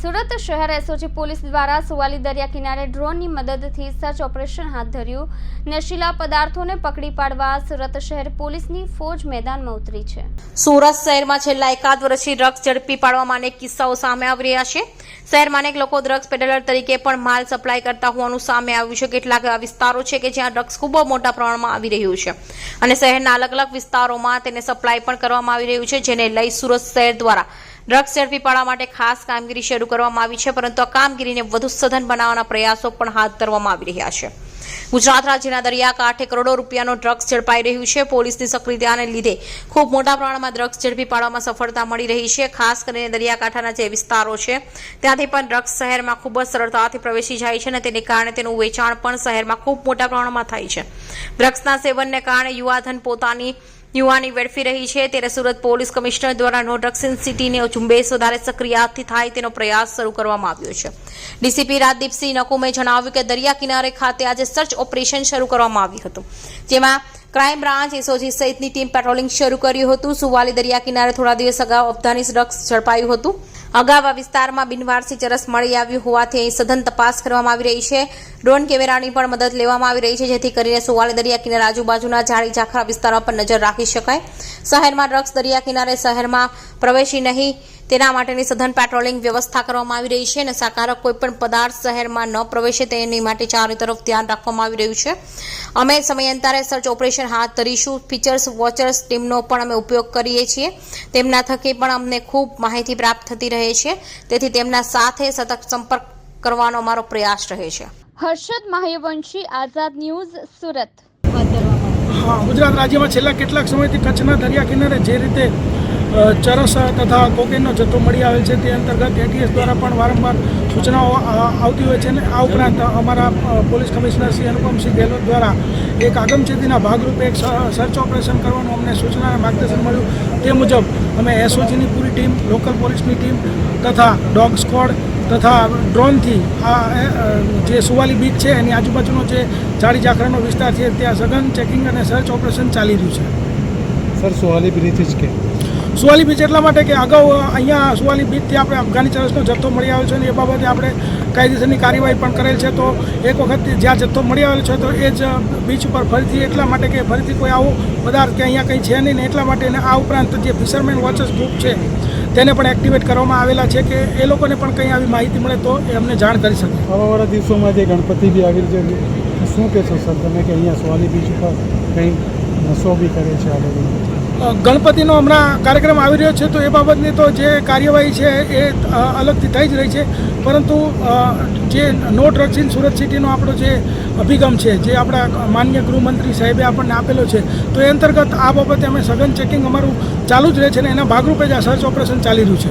સુરત શહેર SOG police દ્વારા સુવાલી દરિયા કિનારે ડ્રોનની મદદથી સર્ચ ઓપરેશન હાથ ધર્યું. નશીલા પદાર્થોને પકડી પાડવા સુરત શહેર પોલીસની ફોજ મેદાનમાં ઉતરી છે. સુરત શહેરમાં છેલ્લા એકાદ વર્ષથી ડ્રગ્સ ઝડપી પાડવામાં અનેક કિસ્સાઓ સામે આવી રહ્યા છે. શહેરમાં અનેક લોકો ડ્રગ્સ પેડલર તરીકે પણ માલ સપ્લાય કરતા હોવાનું સામે આવ્યું છે. કેટલાક એવા વિસ્તારો છે કે જ્યાં ડ્રગ્સ ખૂબ મોટા પ્રમાણમાં આવી રહ્યું છે. અને શહેરના અલગ અલગ વિસ્તારોમાં તેને સપ્લાય પણ કરવામાં આવી રહ્યું છે, જેને લઈ સુરત શહેર દ્વારા ડ્રગ્સ ઝડપી પાડવા માટે ખાસ કામગીરી શરૂ કરવામાં આવી છે, પરંતુ આ કામગીરીને વધુ સઘન બનાવવાના પ્રયાસો પણ હાથ ધરવામાં આવી રહ્યા છે. ગુજરાત રાજ્યના દરિયાકાંઠે કરોડો રૂપિયાનો ડ્રગ્સ ઝડપાઈ રહ્યું છે. પોલીસની સક્રિયતાને લીધે ખૂબ મોટા પ્રમાણમાં ડ્રગ્સ ઝડપી પાડવામાં સફળતા મળી રહી છે. ખાસ કરીને દરિયાકાંઠાના જે વિસ્તારો છે, ત્યાંથી પણ ડ્રગ્સ શહેરમાં ખૂબ જ સરળતાથી પ્રવેશી જાય છે અને તેને કારણે તેનું વેચાણ પણ શહેરમાં ખૂબ મોટા પ્રમાણમાં થાય છે. ડ્રગ્સના સેવનને કારણે યુવાધન પોતાની યુવાની વેડફી રહી છે. ત્યારે સુરત પોલીસ કમિશનર દ્વારા નો ડ્રગ્સ ઇન સિટીને ઝુંબેશ વધારે સક્રિયાથી થાય તેનો પ્રયાસ શરૂ કરવામાં આવ્યો છે. ડીસીપી રાજદીપસિંહ નકુમે જણાવ્યું કે દરિયા કિનારે ખાતે આજે સર્ચ ઓપરેશન શરૂ કરવામાં આવ્યું હતું. જેમાં ક્રાઇમ બ્રાન્ચ એસઓજી સહિતની ટીમ પેટ્રોલિંગ શરૂ કર્યું હતું. સુવાલી દરિયા કિનારે થોડા દિવસ અગાઉ અફઘાની ડ્રગ્સ ઝડપાયું હતું. અગાઉ આ વિસ્તારમાં બિનવારસી ચરસ મળી આવ્યું હોવાથી અહીં સઘન તપાસ કરવામાં આવી રહી છે. ડ્રોન કેમેરાની પણ મદદ લેવામાં આવી રહી છે, જેથી કરીને સુવાળી દરિયા કિનારા આજુબાજુના ઝાડી ઝાખરા વિસ્તારો પર નજર રાખી શકાય. શહેરમાં ડ્રગ્સ દરિયા કિનારે શહેરમાં પ્રવેશી નહીં. તેના માટેની સઘન પેટ્રોલિંગ વ્યવસ્થા કરવામાં આવી રહી છે અને સાકારક કોઈપણ પદાર્થ શહેરમાં ન પ્રવેશે તેની માટે ચારે તરફ ધ્યાન રાખવામાં આવી રહ્યું છે. અમે સમયાંતરે સર્ચ ઓપરેશન હાથ ધરીશું. ફીચર્સ વોચર્સ ટીમનો પણ અમે ઉપયોગ કરીએ છીએ. તેમના થકી પણ અમને ખૂબ માહિતી પ્રાપ્ત થતી રહે છે. તેથી તેમના સાથે સતત સંપર્ક કરવાનો અમારો પ્રયાસ રહે છે. હર્ષદ મહાયવંશી આઝાદ ન્યૂઝ સુરત. હા ગુજરાત રાજ્યમાં છેલ્લા કેટલાક સમયથી કચ્છના દરિયા કિનારે જે રીતે ચરસ તથા કોકેનનો જથ્થો મળી આવેલ છે. તે અંતર્ગત એટીએસ દ્વારા પણ વારંવાર સૂચનાઓ આવતી હોય છે અને આ ઉપરાંત અમારા પોલીસ કમિશનર શ્રી અનુપમસિંહ ગેહલોત દ્વારા એક આગમચેતીના ભાગરૂપે એક સર્ચ ઓપરેશન કરવાનું અમને સૂચના અને માર્ગદર્શન મળ્યું. તે મુજબ અમે એસઓજીની પૂરી ટીમ, લોકલ પોલીસની ટીમ તથા ડોગ સ્કોડ તથા ડ્રોનથી આ જે સુવાલી બીચ છે એની આજુબાજુનો જે જાડી જાખરાનો વિસ્તાર છે, ત્યાં સઘન ચેકિંગ અને સર્ચ ઓપરેશન ચાલી રહ્યું છે. સર, સુવાલી બ્રિજ જ કે? સુવાલી બીચ એટલા માટે કે અગાઉ અહીંયા સુવાલી બીચથી આપણે અફઘાની ચરસનો જથ્થો મળી આવ્યો છે અને એ બાબતે આપણે કાયદેસરની કાર્યવાહી પણ કરેલ છે. તો એક વખત જ્યાં જથ્થો મળી આવેલો છે તો એ જ બીચ ઉપર ફરીથી એટલા માટે કે ફરીથી કોઈ આવો પદાર્થ કે અહીંયા કંઈ છે નહીં ને એટલા માટે આ ઉપરાંત જે ફિશરમેન વોચર્સ ગ્રુપ છે તેને પણ એક્ટિવેટ કરવામાં આવેલા છે કે એ લોકોને પણ કંઈ આવી માહિતી મળે તો એ અમને જાણ કરી શકે. આવાવાળા દિવસોમાં જે ગણપતિ બી આવી છે શું કહેશો સર તમે કે અહીંયા સુવાલી બીચ ઉપર કંઈ નશો બી કરે છે આ અ, ગણપતિનો હમણાં કાર્યક્રમ આવી રહ્યો છે, તો એ બાબતની તો જે કાર્યવાહી છે એ અલગથી થઈ જ રહી છે. પરંતુ જે નો ડ્રગ્સ ઇન સુરત સિટીનો આપણો જે અભિગમ છે, જે આપણા માન્ય ગૃહમંત્રી સાહેબે આપણને આપેલો છે, તો એ અંતર્ગત આ બાબતે અમે સઘન ચેકિંગ અમારું ચાલુ જ રહે છે અને એના ભાગરૂપે જ આ સર્ચ ઓપરેશન ચાલી રહ્યું છે.